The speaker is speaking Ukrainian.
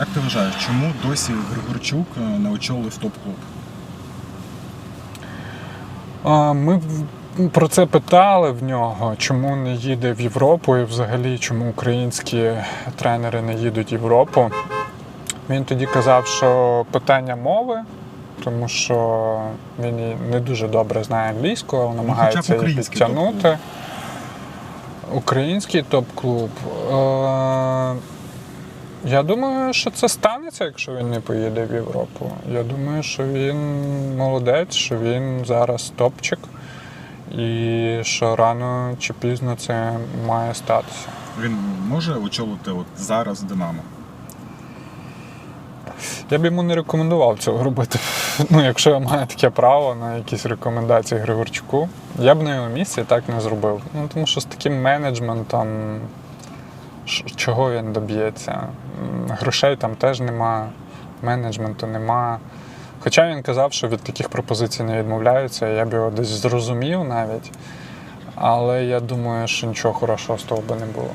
Як ти вважаєш, чому досі Григорчук е, не очолив топ-клуб? Ми про це питали в нього, чому не їде в Європу і взагалі чому українські тренери не їдуть в Європу. Він тоді казав, що питання мови, тому що він не дуже добре знає англійську, але намагається її підтягнути. Український топ-клуб. Е, Я думаю, що це станеться, якщо він не поїде в Європу. Я думаю, що він молодець, що він зараз топчик, і що рано чи пізно це має статися. Він може очолити от зараз Динамо? Я б йому не рекомендував цього робити. Ну, якщо я маю таке право на якісь рекомендації Григорчуку, я б на його місці так не зробив. Ну, тому що з таким менеджментом, чого він доб'ється? Грошей там теж нема, менеджменту нема. Хоча він казав, що від таких пропозицій не відмовляються, я б його десь зрозумів навіть. Але я думаю, що нічого хорошого з того би не було.